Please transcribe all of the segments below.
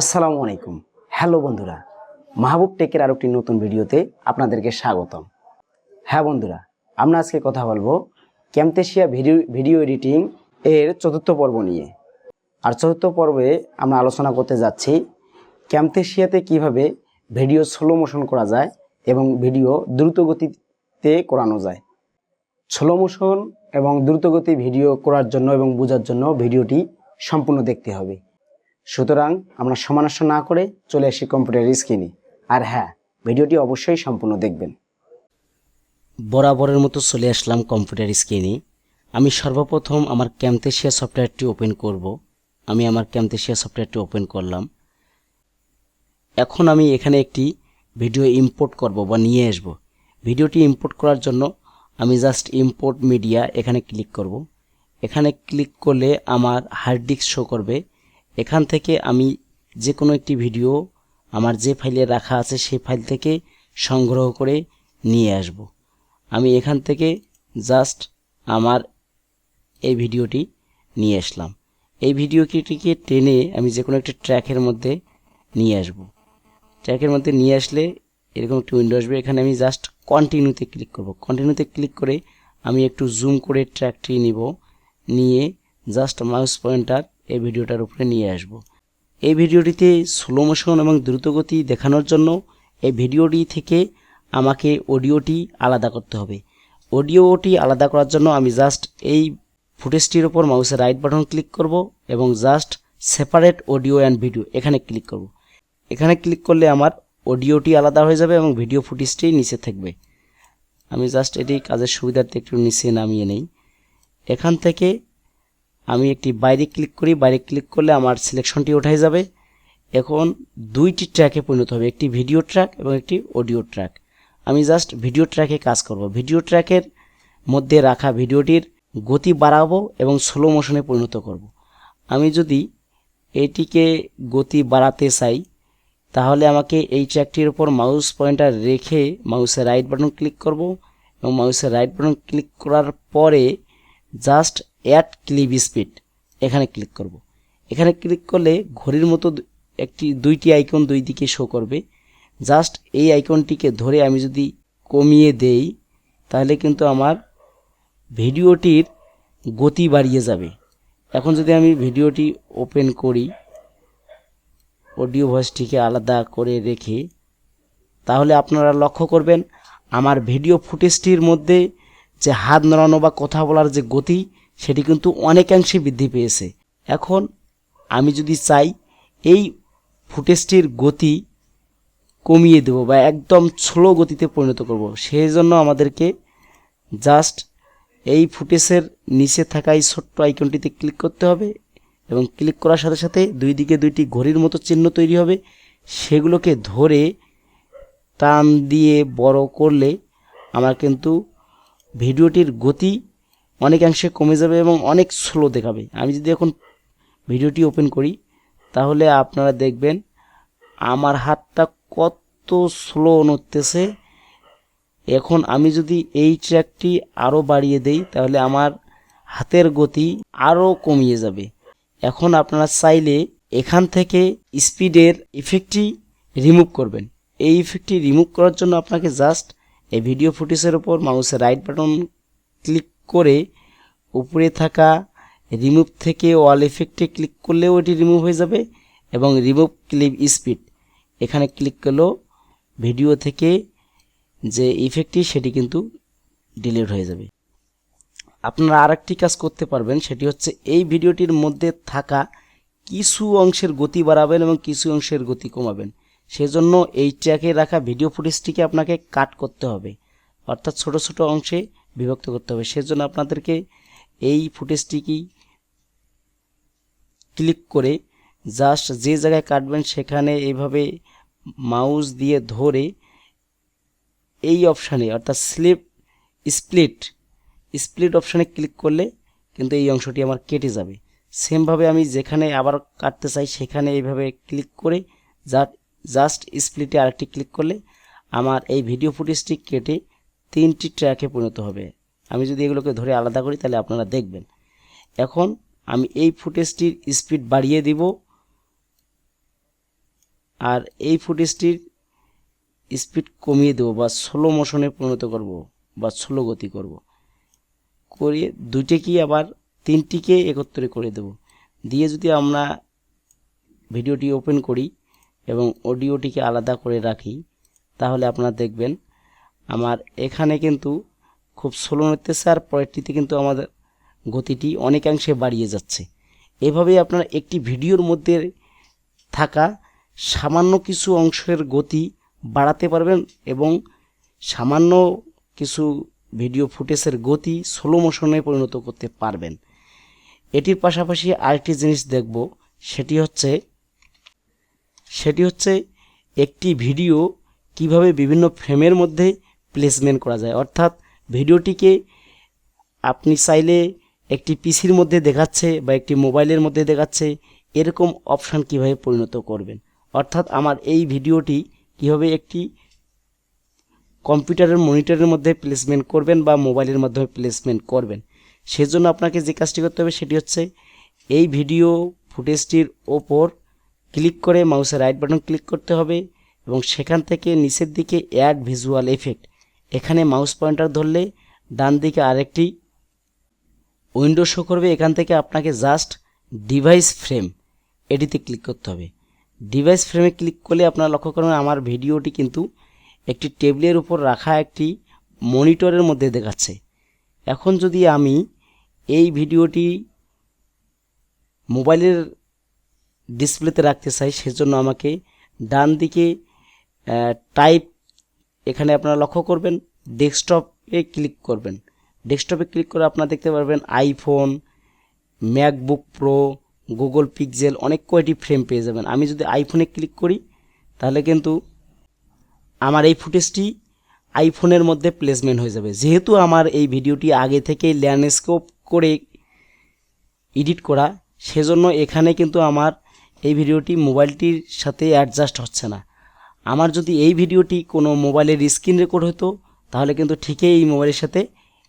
আসসালামু আলাইকুম। হ্যালো বন্ধুরা, মাহবুব টেকের আরও একটি নতুন ভিডিওতে আপনাদেরকে স্বাগতম। হ্যাঁ বন্ধুরা, আমরা আজকে কথা বলব ক্যামতেশিয়া ভিডিও ভিডিও এডিটিং এর চতুর্থ পর্ব নিয়ে। আর চতুর্থ পর্বে আমরা আলোচনা করতে যাচ্ছি ক্যামতেশিয়াতে কীভাবে ভিডিও স্লো মোশন করা যায় এবং ভিডিও দ্রুত গতিতে করানো যায়। স্লো মোশন এবং দ্রুতগতি ভিডিও করার জন্য এবং বোঝার জন্য ভিডিওটি সম্পূর্ণ দেখতে হবে। সুতরাং আমরা সমানস্য না করে চলে আসি কম্পিউটার স্ক্রিনে। আর হ্যাঁ ভিডিওটি অবশ্যই সম্পূর্ণ দেখবেন। বরাবরের মতো চলে আসলাম কম্পিউটার স্ক্রিনে। আমি সর্বপ্রথম আমার ক্যামতেশিয়া সফটওয়্যারটি ওপেন করব। আমি আমার ক্যামতেশিয়া সফটওয়্যারটি ওপেন করলাম। এখন আমি এখানে একটি ভিডিও ইম্পোর্ট করব বা নিয়ে আসব। ভিডিওটি ইম্পোর্ট করার জন্য আমি জাস্ট ইম্পোর্ট মিডিয়া এখানে ক্লিক করব। এখানে ক্লিক করলে আমার হার্ড ডিস্ক শো করবে। এখান থেকে আমি যে কোনো একটি ভিডিও আমার যে ফাইলে রাখা আছে সেই ফাইল থেকে সংগ্রহ করে নিয়ে আসব। আমি এখান থেকে জাস্ট আমার এই ভিডিওটি নিয়ে আসলাম। এই ভিডিওটিকে টেনে আমি যে কোনো একটা ট্র্যাকের মধ্যে নিয়ে আসব। ট্র্যাকের মধ্যে নিয়ে আসলে এরকম একটি উইন্ডো আসবে। এখানে আমি জাস্ট কন্টিনিউতে ক্লিক করব। কন্টিনিউতে ক্লিক করে আমি একটু জুম করে ট্র্যাকটি নিব। নিয়ে জাস্ট মাউস পয়েন্টার এই ভিডিওটার উপরে নিয়ে আসব। এই ভিডিওটিতে স্লো মোশন এবং দ্রুতগতি দেখানোর জন্য এই ভিডিওটি থেকে আমাকে অডিওটি আলাদা করতে হবে। অডিওটি আলাদা করার জন্য আমি জাস্ট এই ফুটেজটির ওপর মাউসের রাইট বাটন ক্লিক করব এবং just separate audio and video এখানে ক্লিক করব। এখানে ক্লিক করলে আমার অডিওটি আলাদা হয়ে যাবে এবং ভিডিও ফুটেজটি নিচে থাকবে। আমি জাস্ট এটি কাজের সুবিধার্থে একটু নিচে নামিয়ে নেই। এখান থেকে আমি একটি বাইরে ক্লিক করি, বাইরে ক্লিক করলে আমার সিলেকশনটি উঠাই যাবে। এখন দুইটি ট্র্যাকে পরিণত হবে, একটি ভিডিও ট্র্যাক এবং একটি অডিও ট্র্যাক আমি জাস্ট ভিডিও ট্র্যাকে কাজ করব। ভিডিও ট্র্যাকের মধ্যে রাখা ভিডিওটির গতি বাড়াবো এবং স্লো মোশনে পরিণত করব। আমি যদি এটিকে গতি বাড়াতে চাই, তাহলে আমাকে এই ট্র্যাকটির উপর মাউস পয়েন্টার রেখে মাউসের রাইট বাটন ক্লিক করব এবং মাউসের রাইট বাটন ক্লিক করার পরে জাস্ট অ্যাড ক্লিপ স্পিড এখানে ক্লিক করব। এখানে ক্লিক করলে ঘড়ির মতো একটি, দুইটি আইকন দুই দিকে শো করবে জাস্ট এই আইকনটিকে ধরে আমি যদি কমিয়ে দেই, তাহলে কিন্তু আমার ভিডিওটির গতি বাড়িয়ে যাবে এখন যদি আমি ভিডিওটি ওপেন করি অডিও ভয়েসটিকে আলাদা করে রেখে, তাহলে আপনারা লক্ষ্য করবেন, আমার ভিডিও ফুটেজটির মধ্যে যে হাত নড়ানো বা কথা বলার যে গতি সেটি কিন্তু অনেকাংশে বৃদ্ধি পেয়েছে। এখন আমি যদি চাই এই ফুটেজটির গতি কমিয়ে দেব বা একদম স্লো গতিতে পরিণত করব সেই জন্য আমাদেরকে জাস্ট এই ফুটেজের নিচে থাকা এই ছোট্ট আইকনটিতে ক্লিক করতে হবে এবং ক্লিক করার সাথে সাথে দুই দিকে দুইটি ঘড়ির মতো চিহ্ন তৈরি হবে। সেগুলোকে ধরে টান দিয়ে বড় করলে আমার কিন্তু ভিডিওটির গতি অনেকাংশে কমে যাবে এবং অনেক স্লো দেখাবে। আমি যদি এখন ভিডিওটি ওপেন করি, তাহলে আপনারা দেখবেন আমার হাতটা কত স্লো নড়তেছে এখন আমি যদি এই ট্র্যাকটি আরও বাড়িয়ে দেই, তাহলে আমার হাতের গতি আরও কমিয়ে যাবে। এখন আপনারা চাইলে এখান থেকে স্পিডের ইফেক্টটি রিমুভ করবেন। এই ইফেক্টটি রিমুভ করার জন্য আপনাকে জাস্ট এই ভিডিও ফুটেজের ওপর মাউসের রাইট বাটন ক্লিক করে উপরে থাকা রিমুভ থেকে ওয়াল ইফেক্টে ক্লিক করলেও এটি রিমুভ হয়ে যাবে এবং রিমুভ ক্লিপ স্পিড এখানে ক্লিক করলেও ভিডিও থেকে যে ইফেক্টটি সেটি কিন্তু ডিলিট হয়ে যাবে। আপনারা আরেকটি কাজ করতে পারবেন, সেটি হচ্ছে এই ভিডিওটির মধ্যে থাকা কিছু অংশের গতি বাড়াবেন এবং কিছু অংশের গতি কমাবেন। সেজন্য এই ট্র্যাকে রাখা ভিডিও ফুটেজটিকে আপনাকে কাট করতে হবে। অর্থাৎ ছোট ছোট অংশে বিভক্ত করতে হবে। সেজন্য আপনাদেরকে এই ফুটেজটিকেই ক্লিক করে জাস্ট যে জায়গায় কাটবেন সেখানে এইভাবে মাউস দিয়ে ধরে এই অপশানে, অর্থাৎ স্লিপ, স্প্লিট স্প্লিট অপশানে ক্লিক করলে কিন্তু এই অংশটি আমার কেটে যাবে। সেমভাবে আমি যেখানে আবার কাটতে চাই সেখানে এইভাবে ক্লিক করে জাস্ট স্প্লিটে আরেকটি ক্লিক করলে আমার এই ভিডিও ফুটেজটি কেটে তিনটি ট্র্যাকে পরিণত হবে। আমি যদি এগুলোকে ধরে আলাদা করি, তাহলে আপনারা দেখবেন। এখন আমি এই ফুটেজটির স্পিড বাড়িয়ে দিব। আর এই ফুটেজটির স্পিড কমিয়ে দেবো বা স্লো মোশনে পরিণত করব বা স্লো গতি করব। করে দুইটিকে আবার তিনটিকে একত্রে করে দেব। দিয়ে যদি আমরা ভিডিওটি ওপেন করি এবং অডিওটিকে আলাদা করে রাখি, তাহলে আপনারা দেখবেন আমার এখানে কিন্তু খুব স্লো নিতেছে আর পরেরটিতে কিন্তু আমাদের গতিটি অনেকাংশে বাড়িয়ে যাচ্ছে। এভাবেই আপনারা একটি ভিডিওর মধ্যে থাকা সামান্য কিছু অংশের গতি বাড়াতে পারবেন এবং সামান্য কিছু ভিডিও ফুটেজের গতি স্লো মোশনে পরিণত করতে পারবেন। এটির পাশাপাশি আরেকটি জিনিস দেখব, সেটি হচ্ছে সেটি হচ্ছে একটি ভিডিও কীভাবে বিভিন্ন ফ্রেমের মধ্যে প্লেসমেন্ট করা যায়। অর্থাৎ ভিডিওটিকে আপনি চাইলে একটি পিসির মধ্যে দেখাচ্ছে বা একটি মোবাইলের মধ্যে দেখাচ্ছে, এরকম অপশান কীভাবে পরিণত করবেন? অর্থাৎ আমার এই ভিডিওটি কীভাবে একটি কম্পিউটারের মনিটরের মধ্যে প্লেসমেন্ট করবেন বা মোবাইলের মাধ্যমে প্লেসমেন্ট করবেন? সেজন্য আপনাকে যে কাজটি করতে হবে সেটি হচ্ছে এই ভিডিও ফুটেজটির ওপর ক্লিক করে মাউসের রাইট বাটন ক্লিক করতে হবে এবং সেখান থেকে নিচের দিকে অ্যাড ভিজুয়াল এফেক্ট এখানে মাউস পয়েন্টার ধরলে ডান দিকে আরেকটি উইন্ডো শো করবে। এখান থেকে আপনাকে জাস্ট ডিভাইস ফ্রেম এটিতে ক্লিক করতে হবে। ডিভাইস ফ্রেমে ক্লিক করলে আপনারা লক্ষ্য করবেন আমার ভিডিওটি কিন্তু একটি টেবিলের উপর রাখা একটি মনিটরের মধ্যে দেখাচ্ছে। এখন যদি আমি এই ভিডিওটি মোবাইলের ডিসপ্লেতে রাখতে চাই, সেজন্য আমাকে ডান দিকে টাইপ এখানে আপনারা লক্ষ্য করবেন ডেস্কটপে ক্লিক করবেন। ডেস্কটপে ক্লিক করে আপনারা দেখতে পারবেন iPhone MacBook Pro Google Pixel অনেক কয়টি ফ্রেম পেয়ে যাবেন। আমি যদি আইফোনে ক্লিক করি, তাহলে কিন্তু আমার এই ফুটেজটি আইফোনের মধ্যে প্লেসমেন্ট হয়ে যাবে। যেহেতু আমার এই ভিডিওটি আগে থেকেই ল্যান্ডস্কেপ করে এডিট করা, সেজন্য এখানে কিন্তু আমার এই ভিডিওটি মোবাইলটির সাথে অ্যাডজাস্ট হচ্ছে না। আমার যদি এই ভিডিওটি কোনো মোবাইলের স্ক্রিন রেকর্ড হতো, তাহলে কিন্তু ঠিকই এই মোবাইলের সাথে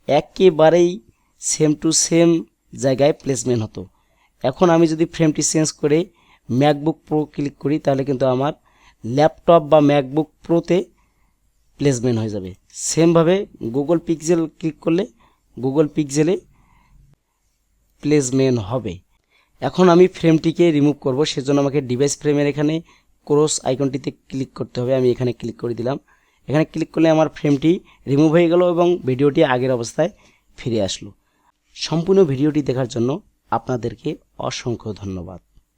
একেবারেই সেম টু সেম জায়গায় প্লেসমেন্ট হতো। এখন আমি যদি ফ্রেমটি চেঞ্জ করে ম্যাকবুক প্রো ক্লিক করি, তাহলে কিন্তু আমার ল্যাপটপ বা ম্যাকবুক প্রোতে প্লেসমেন্ট হয়ে যাবে। সেমভাবে গুগল পিক্সেল ক্লিক করলে গুগল পিক্সেলে প্লেসমেন্ট হবে। এখন আমি ফ্রেমটিকে রিমুভ করব, সেজন্য আমাকে ডিভাইস ফ্রেমের এখানে ক্রস আইকনটিতে ক্লিক করতে হবে, আমি এখানে ক্লিক করে দিলাম। এখানে ক্লিক করলে আমার ফ্রেমটি রিমুভ হয়ে গেল এবং ভিডিওটি আগের অবস্থায় ফিরে আসলো। সম্পূর্ণ ভিডিওটি দেখার জন্য আপনাদেরকে অসংখ্য ধন্যবাদ।